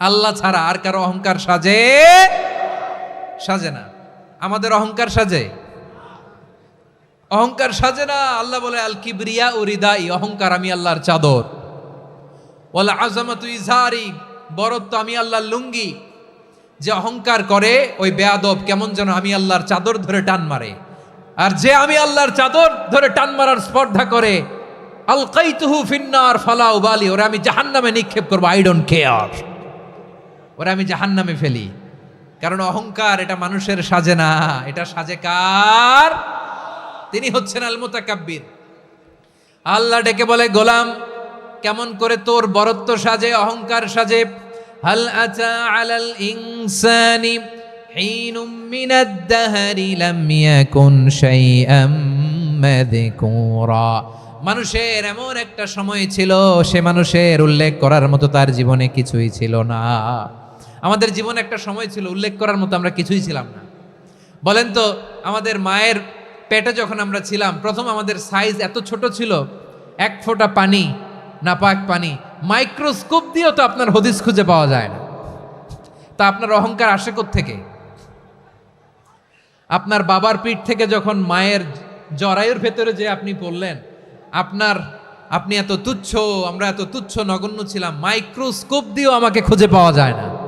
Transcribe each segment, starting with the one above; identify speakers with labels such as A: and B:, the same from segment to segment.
A: আল্লাহ ছাড়া আর কারও অহংকার সাজে? সাজে না। আমাদের অহংকার সাজে? অহংকার সাজে না। আল্লাহ বলে আল কিবরিয়া ও হৃদাই অহংকার আমি আল্লাহর চাদর। বলে আজমাতু ইজহারি বরত্ব আমি আল্লাহর লুঙ্গি। যে অহংকার করে, ওই বেয়াদব কেমন যেন আমি আল্লাহর চাদর ধরে টান মারে। আর যে আমি আল্লাহর চাদর ধরে টান মারার স্পর্ধা করে আল কাইতুহু ফিন্নার ফালাউ বালি ওরা আমি জাহান্নামে নিক্ষেপ করব, আই ডোন্ট কেয়ার। ওরা আমি জাহান্নামে ফেলি। কারণ অহংকার, এটা মানুষের সাজে না। এটা সাজে কার? তিনি হচ্ছেন আল মুতাকাব্বির আল্লাহ ডেকে বলে, গোলাম, কেমন করে তোর বরত্ব সাজে, অহংকার সাজে? হাল আতা আলাল ইনসানি হিনুম মিনাদ দাহরি লাম ইয়াকুন শাইআম মাযকুরা। মানুষের এমন একটা সময় ছিল, সে মানুষের উল্লেখ করার মতো তার জীবনে কিছুই ছিল না। আমাদের জীবনে একটা সময় ছিল, উল্লেখ করার মতো আমরা কিছুই ছিলাম না। বলেন তো, আমাদের মায়ের পেটে যখন আমরা ছিলাম, প্রথম আমাদের সাইজ এত ছোট ছিল, এক ফোঁটা পানি, নাপাক পানি মাইক্রোস্কোপ দিয়েও তো আপনার হদিস খুঁজে পাওয়া যায় না। তা আপনার অহংকার আসে থেকে আপনার বাবার পিঠ থেকে যখন মায়ের জরায়ুর ভেতরে যে আপনি পড়লেন, আপনার, আপনি এত তুচ্ছ, আমরা এত তুচ্ছ, নগণ্য ছিলাম মাইক্রোস্কোপ দিয়েও আমাকে খুঁজে পাওয়া যায় না।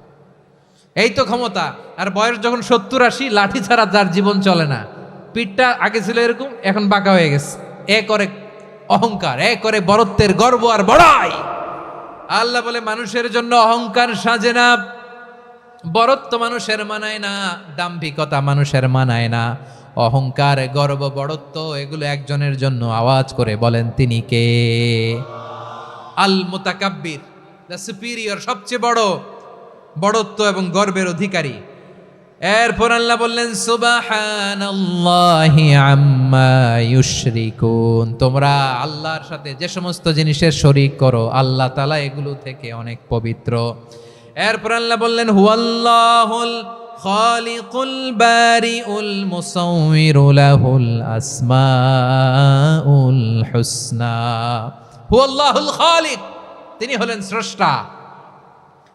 A: এই তো ক্ষমতা। আর বয়স যখন সত্তর আশি, লাঠি ছাড়া যার জীবন চলে না। পিঠটা আগে ছিল এরকম, এখন বাঁকা হয়ে গেছে। এ করে অহংকার, এ করে বরত্বের গর্ব আর বড়াই। আল্লাহ বলে, মানুষের জন্য অহংকার সাজে না। বরত্ব মানুষের মানায় না, দাম্ভিকতা মানুষের মানায় না। অহংকার, গর্ব বড়ত্ব এগুলো একজনের জন্য আওয়াজ করে বলেন তিনি কে? আল মোতাকাব্বির দ্য সুপিরিয়র সবচেয়ে বড়। বড়ত্ব এবং গর্বের অধিকারী। এরপর আল্লাহ বললেন ইউশরিকুন। তোমরা আল্লাহর সাথে যে সমস্ত জিনিসের শরিক করো, আল্লাহ তালা এগুলো থেকে অনেক পবিত্র। এরপর আল্লাহ বললেন, হুয়াল্লাহুল খালিকুল বারিউল মুসাউমিরু লাহুল আসমাউল হুসনা। হুয়াল্লাহুল খালিক, তিনি হলেন স্রষ্টা।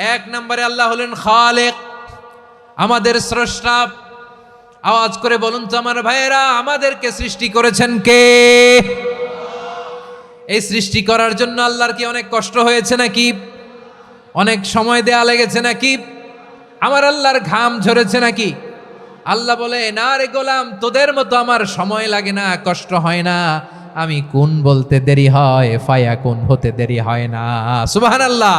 A: এক নম্বরে আল্লাহ হলেন খালেক। আমাদের স্রষ্টা। আওয়াজ করে বলুন তো আমার ভাইয়েরা, আমাদেরকে সৃষ্টি করেছেন কে? এই সৃষ্টি করার জন্য আল্লাহর কি অনেক কষ্ট হয়েছে নাকি? অনেক সময় দেয়া লেগেছে নাকি? আমার আল্লাহর ঘাম ঝরেছে নাকি? আল্লাহ বলে, না রে গোলাম, তোদের মতো আমার সময় লাগে না, কষ্ট হয় না। আমি কোন বলতে দেরি হয়, ফায়া কোন হতে দেরি হয় না। সুবাহান আল্লাহ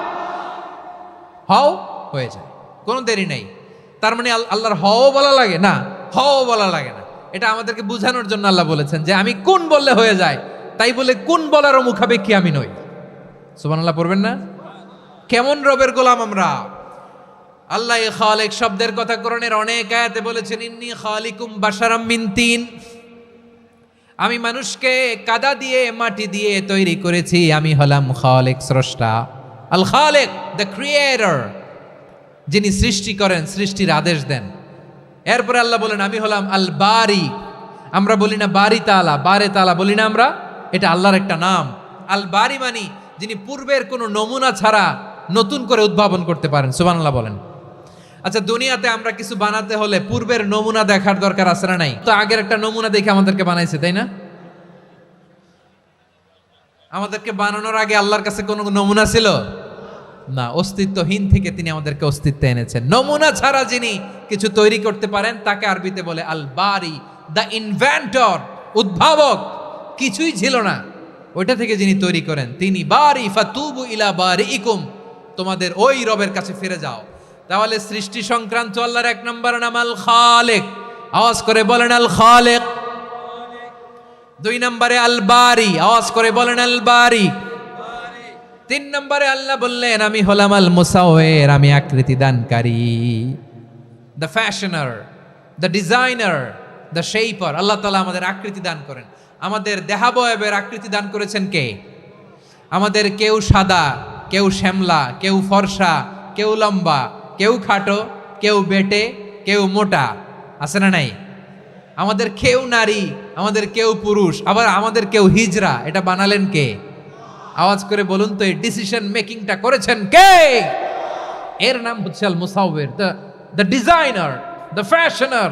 A: হও হয়ে যায়। কোনো দেরি নেই। তার মানে আল্লাহর হও বলা লাগে? না, হও বলা লাগে না। এটা আমাদেরকে বোঝানোর জন্য আল্লাহ বলেছেন যে আমি কোন বললে হয়ে যায়, তাই বলে কোন বলারও মুখাপেক্ষী আমি নই। সুবহানাল্লাহ, পড়বেন না? কেমন রবের গোলাম আমরা। আল্লাহ খালেক শব্দের কথা করণের অনেক আয়াতে বলেছেন, ইন্নি খালিকুম বাসারাম মিন তিন। আমি মানুষকে কাদা দিয়ে, মাটি দিয়ে তৈরি করেছি। আমি হলাম খালেক স্রষ্টা। আল খালেক দ্য ক্রিয়েটর যিনি সৃষ্টি করেন, সৃষ্টির আদেশ দেন। এরপরে আল্লাহ বলেন, আমি হলাম আল বারি আমরা বলি না বারি তালা, বারে তালা বলি না আমরা, এটা আল্লাহর একটা নাম। আল বারি মানি, যিনি পূর্বের কোনো নমুনা ছাড়া নতুন করে উদ্ভাবন করতে পারেন, সুবহানাল্লাহ বলেন। আচ্ছা দুনিয়াতে আমরা কিছু বানাতে হলে পূর্বের নমুনা দেখার দরকার আছে না নাই? তো আগের একটা নমুনা দেখে আমাদেরকে বানাইছে, তাই না? আমাদেরকে বানানোর আগে আল্লাহর কাছে কোনো নমুনা ছিল? না, অস্তিত্বহীন থেকে তিনি আমাদেরকে অস্তিত্বে এনেছেন। নমুনা ছাড়া যিনি কিছু তৈরি করতে পারেন, তাকে আরবিতে বলে আল বারি দ্য ইনভেন্টর, উদ্ভাবক। কিছুই ছিল না। ওইটা থেকে যিনি তৈরি করেন, তিনি বারি ফাতুবু ইলা বারি ইকুম তোমাদের ওই রবের কাছে ফিরে যাও। তাহলে সৃষ্টি সংক্রান্ত আল্লাহর এক নম্বর নাম আল খালেক আওয়াজ করে বলেন আল খালেক দুই নম্বরে আলবারি, আওয়াজ করে বলেন আলবারি। তিন নম্বরে আল্লাহ বললেন, আমি হলাম আল মুসাওয়ের আমি আকৃতি দানকারী। The fashioner the designer the shaper Allah তালা আমাদের আকৃতি দান করেন। আমাদের দেহাবয়বের আকৃতি দান করেছেন কে? আমাদের কেউ সাদা, কেউ শ্যামলা, কেউ ফর্সা, কেউ লম্বা, কেউ খাটো, কেউ বেটে, কেউ মোটা, আছে না নাই? আমাদের কেউ নারী, আমাদের কেউ পুরুষ, আবার আমাদের কেউ হিজরা, এটা বানালেন কে? আওয়াজ করে বলুন তো, এই ডিসিশন মেকিংটা করেছেন কে? এর নাম হচ্ছে আল মুসাউবের the the designer the fashioner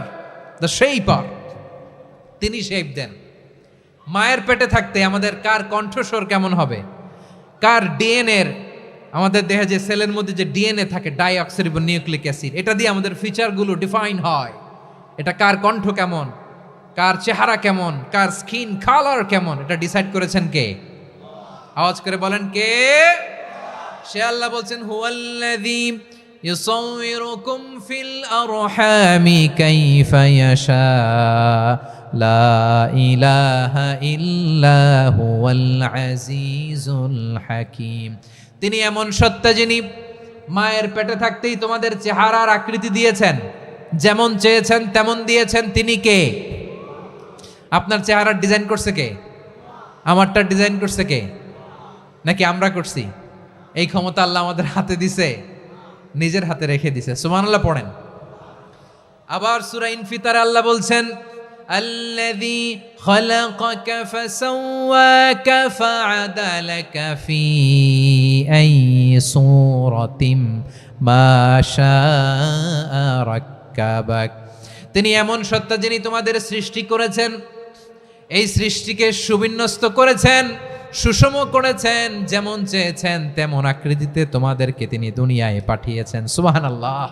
A: the shaper তিনি শেপ দেন। মায়ের পেটে থাকতে আমাদের কার কণ্ঠস্বর কেমন হবে? কার ডিএনএর আমাদের দেহে যে সেলের মধ্যে যে ডিএনএ থাকে ডাইঅক্সিরিবো নিউক্লিক অ্যাসিড এটা দিয়ে আমাদের ফিচারগুলো ডিফাইন হয়। এটা কার কণ্ঠ কেমন? কার চেহারা কেমন? কার স্কিন কালার কেমন? এটা ডিসাইড করেছেন কে? আওয়াজ করে বলেন কে? সে আল্লাহ বলছেন ইউসাউবিরুকুম ফিল আরহামি কাইফা ইয়াশা, লা ইলাহা ইল্লা হুয়াল আজিজুল হাকীম। তিনি এমন সত্য যিনি মায়ের পেটে থাকতেই তোমাদের চেহারার আকৃতি দিয়েছেন। যেমন চেয়েছেন তেমন দিয়েছেন তিনি কে আপনার চেহারার ডিজাইন করছে কে আমারটা ডিজাইন করছে কে নাকি আমরা করছি এই ক্ষমতা আল্লাহ আমাদের হাতে দিছে নিজের হাতে রেখে দিছে সুবহানাল্লাহ পড়েন আবার সূরা ইনফিতারে আল্লাহ বলছেন الذي خلقك فسواك فعدلك في أي صورة ما شاء ركبك তিনি এমন সত্তা যিনি তোমাদের সৃষ্টি করেছেন, এই সৃষ্টিকে সুবিন্যস্ত করেছেন, সুষম করেছেন, যেমন চেয়েছেন, তেমন আকৃতিতে তোমাদেরকে তিনি দুনিয়ায় পাঠিয়েছেন। সুবাহান আল্লাহ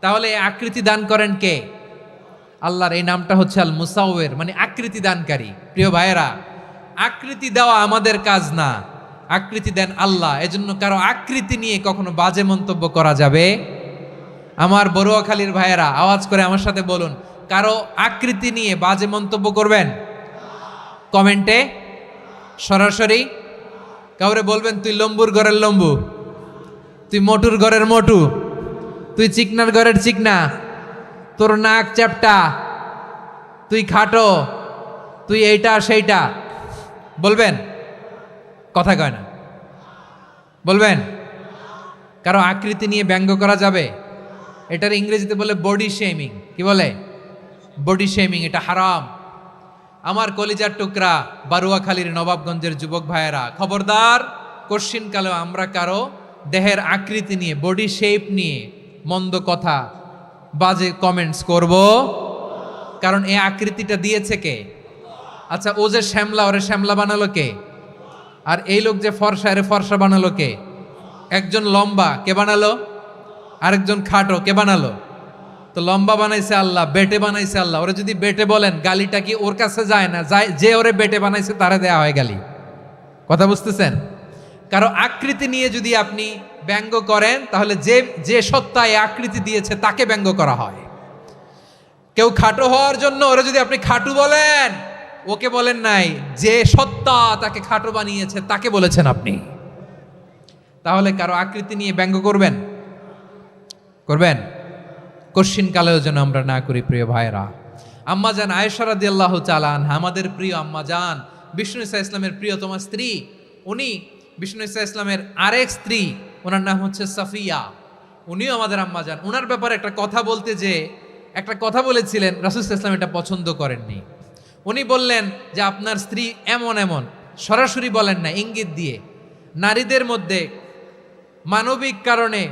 A: তাহলে আকৃতি দান করেন কে? আল্লাহর এই নামটা হচ্ছে আল মুসাউয়ের মানে আকৃতি দানকারী। প্রিয় ভাইয়েরা, আকৃতি দেওয়া আমাদের কাজ না। আকৃতি দেন আল্লাহ। এজন্য কারও আকৃতি নিয়ে কখনো বাজে মন্তব্য করা যাবে? আমার বড়ুয়াখালীর ভাইয়েরা, আওয়াজ করে আমার সাথে বলুন, কারও আকৃতি নিয়ে বাজে মন্তব্য করবেন? কমেন্টে সরাসরি কাউরে বলবেন, তুই লম্বুর ঘরের লম্বু, তুই মোটুর ঘরের মটু, তুই চিকনার ঘরের চিকনা, তোর নাক চ্যাপটা, তুই খাটো, তুই এইটা, সেইটা। বলবেন? কথা কয় না। বলবেন? কারও আকৃতি নিয়ে ব্যঙ্গ করা যাবে? এটার ইংরেজিতে বলে বডি শেমিং কি বলে? বডি শেমিং এটা হারাম। আমার কলিজার টুকরা বারুয়াখালীর নবাবগঞ্জের যুবক ভাইয়েরা, খবরদার, কোশ্চিন কালে আমরা কারও দেহের আকৃতি নিয়ে বডি শেপ নিয়ে মন্দ কথা বাজে কমেন্টস করব। কারণ এই আকৃতিটা দিয়েছে কে? আচ্ছা ও যে শ্যামলা, ওরে শ্যামলা বানালো কে? আর এই লোক যে ফর্সা, এরে ফর্সা বানালো কে? একজন লম্বা, কে বানালো? আরেকজন খাটো, কে বানালো? তো লম্বা বানাইছে আল্লাহ, বেটে বানাইছে আল্লাহ। ওরে যদি বেটে বলেন, গালিটা কি ওর কাছে যায় না? যায়, যে ওরে বেটে বানাইছে তারে দেয়া হয় গালি। কথা বুঝতেছেন? কারও আকৃতি নিয়ে যদি আপনি ব্যঙ্গ করেন, তাহলে যে যে সত্তা এই আকৃতি দিয়েছে, তাকে ব্যঙ্গ করা হয়। কেউ খাটো হওয়ার জন্য ওরা যদি আপনি খাটু বলেন, ওকে বলেন নাই, যে সত্তা তাকে খাটো বানিয়েছে, তাকে বলেছেন আপনি। তাহলে কারও আকৃতি নিয়ে ব্যঙ্গ করবেন? করবেন? কশ্চিন কালেও যেন আমরা না করি, প্রিয় ভাইরা আম্মা জান আয়েশারা দিয়াল্লাহ চালান আমাদের প্রিয় আম্মা জান, বিষ্ণু ইসা ইসলামের প্রিয়তম স্ত্রী। উনি বিষ্ণু ইসা ইসলামের আরেক স্ত্রী, ওনার নাম হচ্ছে সাফিয়া। উনিও আমাদের আম্মা যান ওনার ব্যাপারে একটা কথা বলতে যে, একটা কথা বলেছিলেন, রাসুল ইসলাম এটা পছন্দ করেননি। উনি বললেন যে, আপনার স্ত্রী এমন এমন, সরাসরি বলেন না, ইঙ্গিত দিয়ে। নারীদের মধ্যে মানবিক কারণে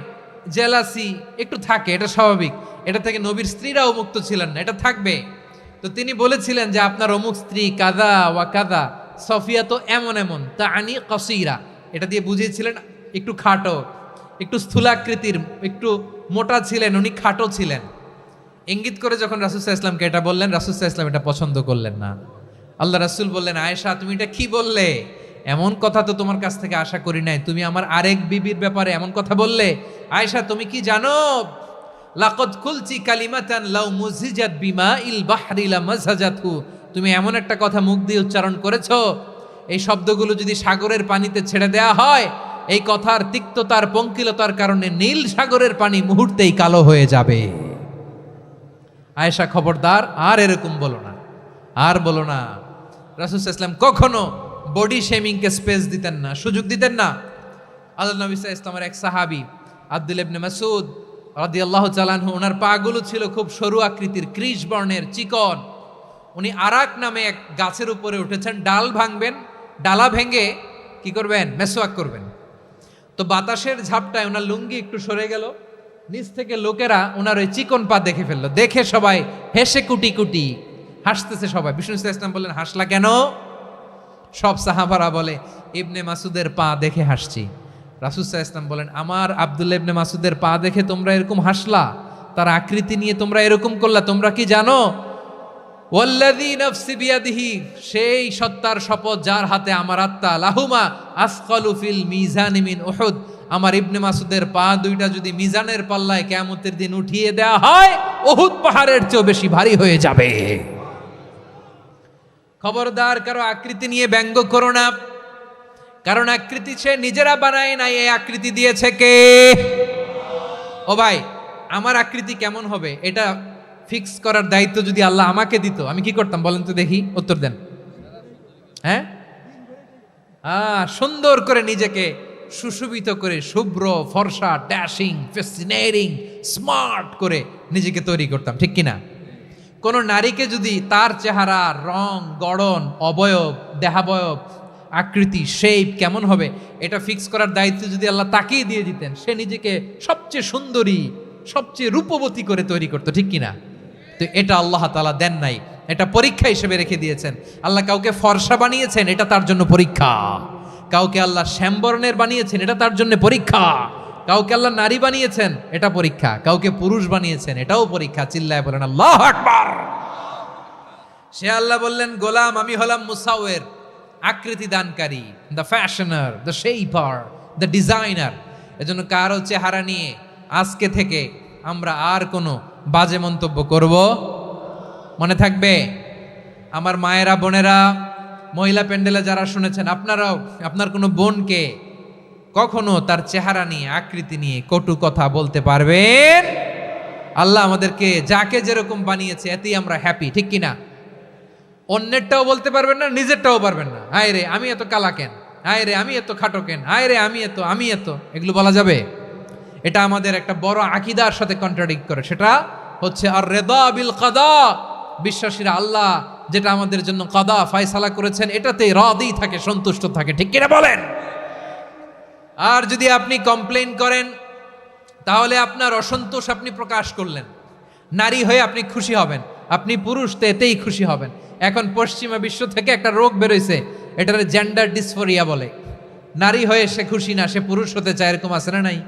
A: জেলাসি একটু থাকে, এটা স্বাভাবিক। এটা থেকে নবীর স্ত্রীরাও মুক্ত ছিলেন না, এটা থাকবে। তো তিনি বলেছিলেন যে আপনার অমুক স্ত্রী কাদা ওয়া কাদা, সফিয়া তো এমন এমন তা আনি কসিরা। এটা দিয়ে বুঝিয়েছিলেন, একটু খাটো, একটু স্থূলাকৃতির, একটু মোটা ছিলেন, উনি খাটো ছিলেন। ইঙ্গিত করে যখন রাসুসাহ ইসলামকে এটা বললেন রাসুসাহ ইসলাম এটা পছন্দ করলেন না। আল্লাহ রাসুল বললেন, আয়েশা, তুমি এটা কি বললে? এমন কথা তো তোমার কাছ থেকে আশা করি নাই। তুমি আমার আরেক বিবির ব্যাপারে এমন কথা বললে। আয়েশা, তুমি কি জানো? লাকদ কুলচি কালিমাতান লাউ মুজিজাত বিমা ইল বাহরি লা মাযহাজাতহু তুমি এমন একটা কথা মুখ দিয়ে উচ্চারণ করেছ। এই শব্দগুলো যদি সাগরের পানিতে ছেড়ে দেয়া হয়, এই কথার তিক্ততার, পঙ্কিলতার কারণে নীল সাগরের পানি মুহূর্তেই কালো হয়ে যাবে। আয়েশা, খবরদার, আর এরকম বলো না। আর বলো না। রাসুল ইসলাম কখনো বডি শেমিংকে স্পেস দিতেন না, সুযোগ দিতেন না। আল্লাহ নবী ইসলামের এক সাহাবি, আব্দুল ইবনে মাসুদ রাদি আল্লাহ চালানহু ওনার পাগুলো ছিল খুব সরু আকৃতির ক্রিস বর্ণের চিকন। উনি আরাক নামে এক গাছের উপরে উঠেছেন, ডাল ভাঙবেন, ডালা ভেঙে কি করবেন? মেসোয়াক করবেন। তো বাতাসের ঝাপটায় ওনার লুঙ্গি একটু সরে গেল, নিচ থেকে লোকেরা ওনার ওই চিকন পা দেখে ফেলল। দেখে সবাই হেসে কুটি কুটি হাসতেছে সবাই। বিষ্ণু ইসলাম বললেন, হাসলা কেন? সব সাহাবারা বলে, ইবনে মাসুদের পা দেখে হাসছি। রাসুসাহ ইসলাম বলেন, আমার আবদুল্লা ইবনে মাসুদের পা দেখে তোমরা এরকম হাসলা? তার আকৃতি নিয়ে তোমরা এরকম করলা, তোমরা কি জানো? সেই সত্তার শপথ যার হাতে আমার আত্মা, লাহুমা আসকালু ফিল মিজান আমার ইবনে মাসুদের পা দুইটা যদি মিজানের পাল্লায় কিয়ামতের দিন উঠিয়ে দেয়া হয়, উহুদ পাহাড়ের চেয়েও বেশি ভারী হয়ে যাবে। খবরদার, কারও আকৃতি নিয়ে ব্যঙ্গ করো না। কারণ আকৃতি সে নিজেরা বানায় নাই, এই আকৃতি দিয়েছে কে? ও ভাই, আমার আকৃতি কেমন হবে? এটা ফিক্স করার দায়িত্ব যদি আল্লাহ আমাকে দিত, আমি কি করতাম বলেন তো দেখি, উত্তর দেন। হ্যাঁ? আহ সুন্দর করে নিজেকে সুশোভিত করে, শুভ্র, ফর্সা ড্যাশিং ফেসিনেটিং স্মার্ট করে নিজেকে তৈরি করতাম, ঠিক কিনা? কোন নারীকে যদি তার চেহারা, রং, গড়ন, অবয়ব, দেহাবয়ব, আকৃতি শেপ কেমন হবে, এটা ফিক্স করার দায়িত্ব যদি আল্লাহ তাকেই দিয়ে দিতেন, সে নিজেকে সবচেয়ে সুন্দরী, সবচেয়ে রূপবতী করে তৈরি করতো, ঠিক কিনা? তো এটা আল্লাহ তালা দেন নাই, এটা পরীক্ষা হিসেবে রেখে দিয়েছেন। আল্লাহ কাউকে ফর্সা বানিয়েছেন, এটা তার জন্য পরীক্ষা। কাউকে আল্লাহ শ্যামবর্ণের বানিয়েছেন, এটা তার জন্য পরীক্ষা। কাউকে আল্লাহ নারী বানিয়েছেন, এটা পরীক্ষা। কাউকে পুরুষ বানিয়েছেন, এটাও পরীক্ষা। চিল্লায় বলেন, আল্লাহ সে আল্লাহ বললেন, গোলাম, আমি হলাম মুসাওয়ের আকৃতি দানকারী the fashioner the shaper the designer এজন্য কারও চেহারা নিয়ে আজকে থেকে আমরা আর কোনো বাজে মন্তব্য করব? মনে থাকবে? আমার মায়েরা, বোনেরা, মহিলা প্যান্ডেলে যারা শুনেছেন, আপনারাও, আপনার কোনো বোনকে কখনো তার চেহারা নিয়ে, আকৃতি নিয়ে কটু কথা বলতে পারবেন? আল্লাহ আমাদেরকে যাকে যেরকম বানিয়েছে, এতেই আমরা হ্যাপি ঠিক কিনা? অন্যেরটাও বলতে পারবেন না, নিজেরটাও পারবেন না। হায় রে, আমি এত কালা কেন? হায় রে, আমি এত খাটো কেন? হায় রে, আমি এত আমি এত। এগুলো বলা যাবে? এটা আমাদের একটা বড় আকিদার সাথে কন্ট্রাডিক্ট করে। সেটা হচ্ছে আর রেদা বিল কাদা বিশ্বাসীরা আল্লাহ যেটা আমাদের জন্য কাদা, ফায়সালা করেছেন এটাতে রাদি থাকে, সন্তুষ্ট থাকে, ঠিক কিনা বলেন? আর যদি আপনি কমপ্লেন করেন, তাহলে আপনার অসন্তোষ আপনি প্রকাশ করলেন। নারী হয়ে আপনি খুশি হবেন। আপনি পুরুষ, তো এতেই খুশি হবেন। এখন পশ্চিমা বিশ্ব থেকে একটা রোগ বেরোইছে, এটার জেন্ডার ডিসফোরিয়া বলে। নারী হয়ে সে খুশি না, সে পুরুষ হতে চায়, এরকম আছে না নাই?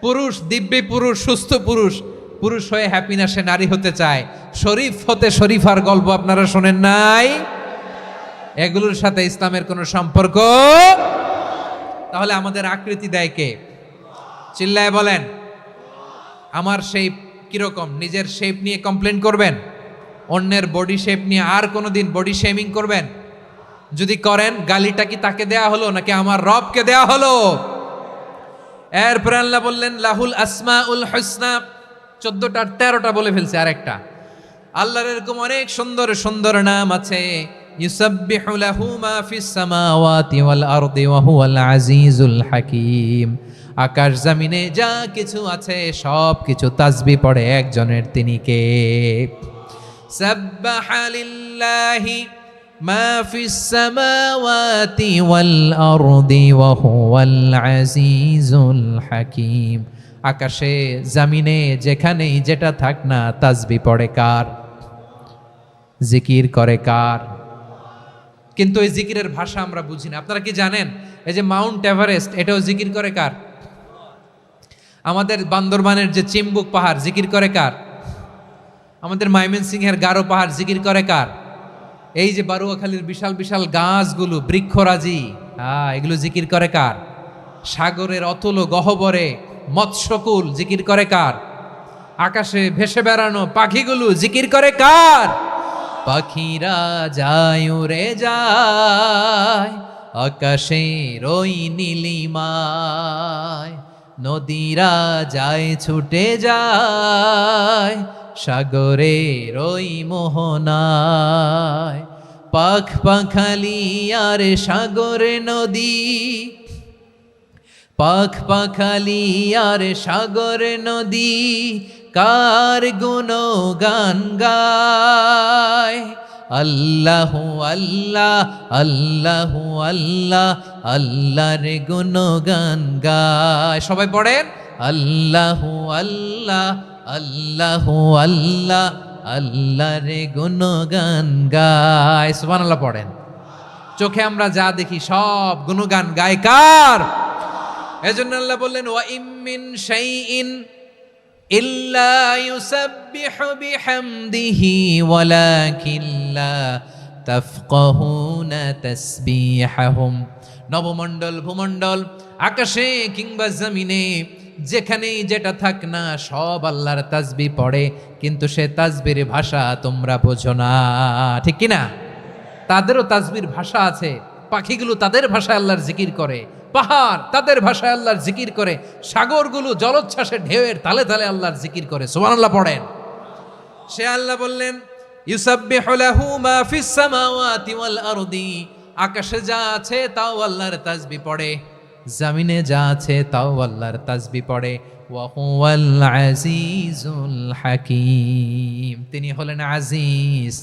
A: পুরুষ দিব্যি পুরুষ, সুস্থ পুরুষ। পুরুষ হয়ে হ্যাপি না, সে নারী হতে চায়। শরীফ হতে শরীফার গল্প আপনারা শোনেন নাই? এগুলোর সাথে ইসলামের কোনো সম্পর্ক তাহলে আমাদের আকৃতি দেয় কে? চিল্লায় বলেন। আমার শেপ কীরকম? নিজের শেপ নিয়ে কমপ্লেন করবেন? অন্যের বডি শেপ নিয়ে আর কোনোদিন বডি শেমিং করবেন? যদি করেন, গালিটা কি তাকে দেয়া হলো, নাকি আমার রবকে দেয়া হলো? এরপরে আল্লাহ বললেন, লাহুল আসমা উল হসনা চোদ্দটার তেরোটা বলে ফেলছে আরেকটা। আল্লাহর এরকম অনেক সুন্দর সুন্দর নাম আছে। ইউসাব্বিহু লাহু মা ফিস সামাওয়াতি ওয়াল আরদি ওয়া হুয়াল আজিজুল হাকীম। আকাশ জমিনে যা কিছু আছে, সব কিছু তাসবি পড়ে একজনের তিনি কে? সাব্বাহা লিল্লাহি মা ফিস সামাওয়াতি ওয়াল আরদি ওয়া হুয়াল আজিজুল হাকীম। আকাশে, জমিনে, যেখানেই যেটা থাক না, তাসবি পড়ে কার? জিকির করে কার? কিন্তু এই জিকিরের ভাষা আমরা বুঝি না। আপনারা কি জানেন? এই যে মাউন্ট এভারেস্ট, এটাও জিকির করে কার? আমাদের বান্দরবানের যে চিম্বুক পাহাড়, জিকির করে কার? আমাদের ময়মনসিংহের গারো পাহাড়, জিকির করে কার? এই যে বারুয়াখালীর বিশাল বিশাল গাছগুলো, বৃক্ষরাজি হ্যাঁ এগুলো জিকির করে কার? সাগরের অতল গহবরে মৎস্যকুল, জিকির করে কার? আকাশে ভেসে বেড়ানো পাখিগুলো জিকির করে কার? পাখিরা যায় উড়ে যায়, আকাশে রই নীলিমায় নদীরা যায় ছুটে যায়, সাগরে রই মোহনায় পাখ পাখালি আর সাগরে নদী, পাখ পাখালি আর সাগর নদী কার গুণ গান গায়? আল্লাহ আল্লাহ আল্লাহ আল্লাহ, আল্লাহর গুণ গান গায়। সবাই পড়েন? আল্লাহ আল্লাহ আল্লাহ আল্লাহ, আল্লাহর গুণ গান গায়। সুবহানাল্লাহ পড়েন। চোখে আমরা যা দেখি সব গুণগান গায় কার এজন্য আল্লাহ বললেন, ওয়া ইমিন শাইইন ইল্লা ইউসাব্বিহু বিহামদিহি ওয়ালাকিন লা তাফকাহুনা তাসবিহাহুম। নবমণ্ডল, ভূমণ্ডল, আকাশে কিংবা জমিনে, যেখানেই যেটা থাক না, সব আল্লাহর তাসবি পড়ে, কিন্তু সে তাজবির ভাষা তোমরা বোঝো না। ঠিক কি না তাদেরও তাসবির ভাষা আছে, পাখিগুলো তাদের ভাষায় আল্লাহর জিকির করে। পাহাড়, তাদের ভাষায় আল্লাহর জিকির করে, সাগরগুলো জলোচ্ছ্বাসে ঢেউয়ের তালে তালে আল্লাহর জিকির করে। সুবহানাল্লাহ, পড়েন। সে আল্লাহ বললেন আকাশে যা আছে তাও আল্লাহর তাসবি পড়ে, জমিনে যা আছে তাও আল্লাহর তাসবি পড়ে। হাকীম। তিনি হলেন আজিজ,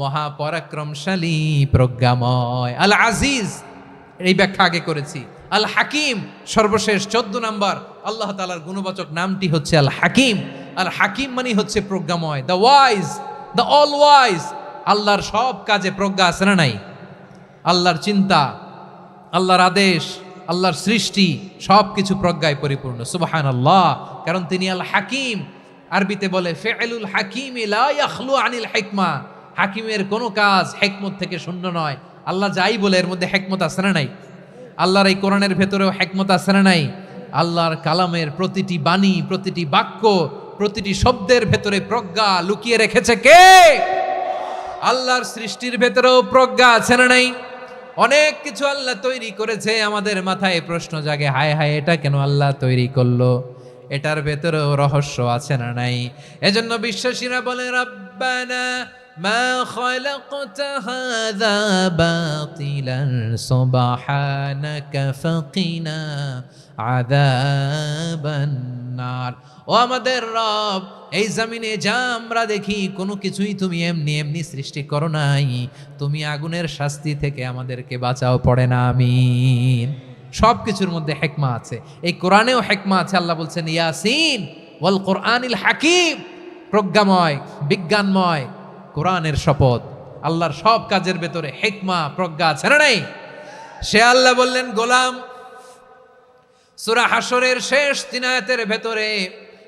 A: মহাপরাক্রমশালী, প্রজ্ঞাময়। আল আজিজ, এই ব্যাখ্যা আগে করেছি। আল হাকিম সর্বশেষ চোদ্দ নাম্বার। আল্লাহ তালার গুণবাচক নামটি হচ্ছে আল হাকিম আল হাকিম মানে হচ্ছে প্রজ্ঞাময় the wise the all wise আল্লাহর সব কাজে প্রজ্ঞা আছে না নাই? আল্লাহর চিন্তা, আল্লাহর আদেশ, আল্লাহর সৃষ্টি সব কিছু প্রজ্ঞায় পরিপূর্ণ। সুবাহান আল্লাহ কারণ তিনি আল হাকিম আরবিতে বলে ফেলুল হাকিম ইয়াখলু আনিল হেকমা। হাকিমের কোনো কাজ হেকমত থেকে শূন্য নয়। আল্লাহ যাই বলে, এর মধ্যে হেকমত আছে না নাই? আল্লাহর এই কোরআনের ভেতরেও হেকমত আছে না নাই? আল্লাহর কালামের প্রতিটি বাণী, প্রতিটি বাক্য, প্রতিটি শব্দের ভেতরে প্রজ্ঞা লুকিয়ে রেখেছে কে? আল্লাহর সৃষ্টির ভেতরেও প্রজ্ঞা আছে না নাই? অনেক কিছু আল্লাহ তৈরি করেছে, আমাদের মাথায় প্রশ্ন জাগে, হায় হায়, এটা কেন আল্লাহ তৈরি করল? এটার ভেতরেও রহস্য আছে না নাই? এজন্য বিশ্বাসীরা বলে, রব্বানা মা খলাকত হাযা বাতিলান সুবহানাকা ফাকিনা আযাবান নার। ও আমাদের রব, এই জমিনে যা আমরা দেখি, কোনো কিছুই তুমি এমনি এমনি সৃষ্টি করো নাই। তুমি আগুনের শাস্তি থেকে আমাদেরকে বাঁচাও, পড়ে না, আমিন। সব কিছুর মধ্যে হেকমা আছে। এই কোরআনেও হেকমা আছে, আল্লাহ বলছেন, ইয়াসিন ওয়াল কোরআনিল হাকিম। প্রজ্ঞাময়, বিজ্ঞানময় কোরআনের শপথ। আল্লাহর সব কাজের ভেতরে হেকমা, প্রজ্ঞা আছে না নাই? সে আল্লাহ বললেন, গোলাম, সুরা হাসরের শেষ তিনায়াতের ভেতরে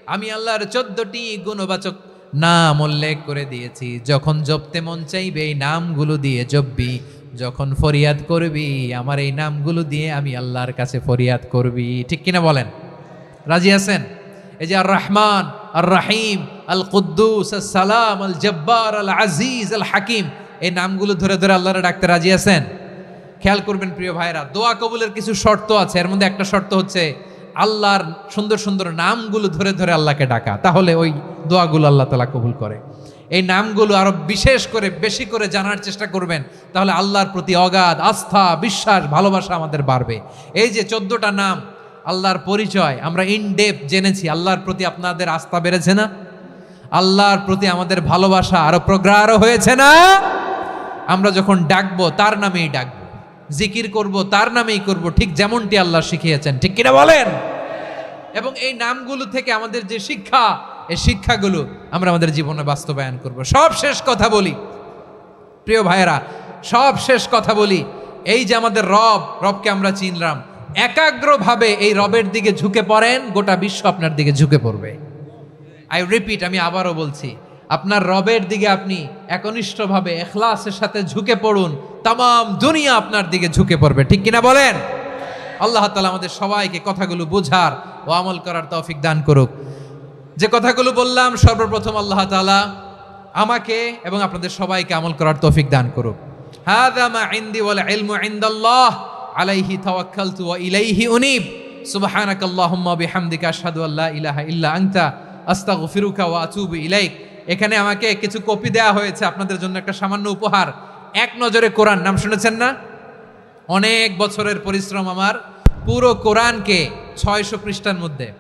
A: আমি আল্লাহর চোদ্দটি গুণবাচক নাম উল্লেখ করে দিয়েছি। যখন জপতে মন চাইবে, এই নামগুলো দিয়ে জপবি। যখন ফরিয়াদ করবি, আমার এই নামগুলো দিয়ে আমি আল্লাহর কাছে ফরিয়াদ করবি। ঠিক কিনা বলেন? রাজি আছেন? এই যে আর রহমান আর রাহিম আল কুদ্দুস সালাম আল জব্বার আল আজিজ আল হাকিম এই নামগুলো ধরে ধরে আল্লাহরে ডাকতে রাজি আছেন? খেয়াল করবেন প্রিয় ভাইরা, দোয়া কবুলের কিছু শর্ত আছে। এর মধ্যে একটা শর্ত হচ্ছে আল্লাহর সুন্দর সুন্দর নামগুলো ধরে ধরে আল্লাহকে ডাকা। তাহলে ওই দোয়াগুলো আল্লাহ তালা কবুল করে। এই নামগুলো আরও বিশেষ করে, বেশি করে জানার চেষ্টা করবেন, তাহলে আল্লাহর প্রতি অগাধ আস্থা, বিশ্বাস, ভালোবাসা আমাদের বাড়বে। এই যে চোদ্দটা নাম আল্লাহর পরিচয়, আমরা ইন ডেপ জেনেছি, আল্লাহর প্রতি আপনাদের আস্থা বেড়েছে না? আল্লাহর প্রতি আমাদের ভালোবাসা আরও প্রগাঢ় হয়েছে না? আমরা যখন ডাকবো, তার নামেই ডাকবো, জিকির করব, তার নামেই করব, ঠিক যেমনটি আল্লাহ শিখিয়েছেন, ঠিক কিনা বলেন? এবং এই নামগুলো থেকে আমাদের যে শিক্ষা, এই শিক্ষাগুলো আমরা আমাদের জীবনে বাস্তবায়ন করব। সব শেষ কথা বলি। প্রিয় ভাইয়েরা, সব শেষ কথা বলি। এই যে আমাদের রব, রবকে আমরা চিনলাম একাগ্রভাবে এই রবের দিকে ঝুঁকে পড়েন, গোটা বিশ্ব আপনার দিকে ঝুঁকে পড়বে। আই রিপিট আমি আবারও বলছি, আপনার রবের দিকে আপনি একনিষ্ঠভাবে, এখলাসের সাথে ঝুঁকে পড়ুন তাম দুনিয়া আপনার দিকে ঝুঁকে পড়বে। ঠিক কিনা বলেন? আল্লাহ তালা আমাদের সবাইকে কথাগুলো বোঝার ও আমল করার তৌফিক দান করুক। যে কথাগুলো বললাম, সর্বপ্রথম আল্লাহ তালা আমাকে এবং আপনাদের সবাইকে আমল করার তৌফিক দান করুক। হাদা মা আলাইহি তাওয়াক্কালতু ওয়া ইলাইহি উনিব। সুবহানাকাল্লাহুম্মা বিহামদিকা আশহাদু আল্লা ইলাহা ইল্লা আনতা। আস্তাগফিরুকা ওয়া আতুবু ইলাইক। এখানে আমাকে কিছু কপি দেওয়া হয়েছে আপনাদের জন্য একটা সামান্য উপহার। এক নজরে কোরআন, নাম শুনেছেন না? অনেক বছরের পরিশ্রম আমার পুরো কোরআনকে ছয়শো পৃষ্ঠার মধ্যে।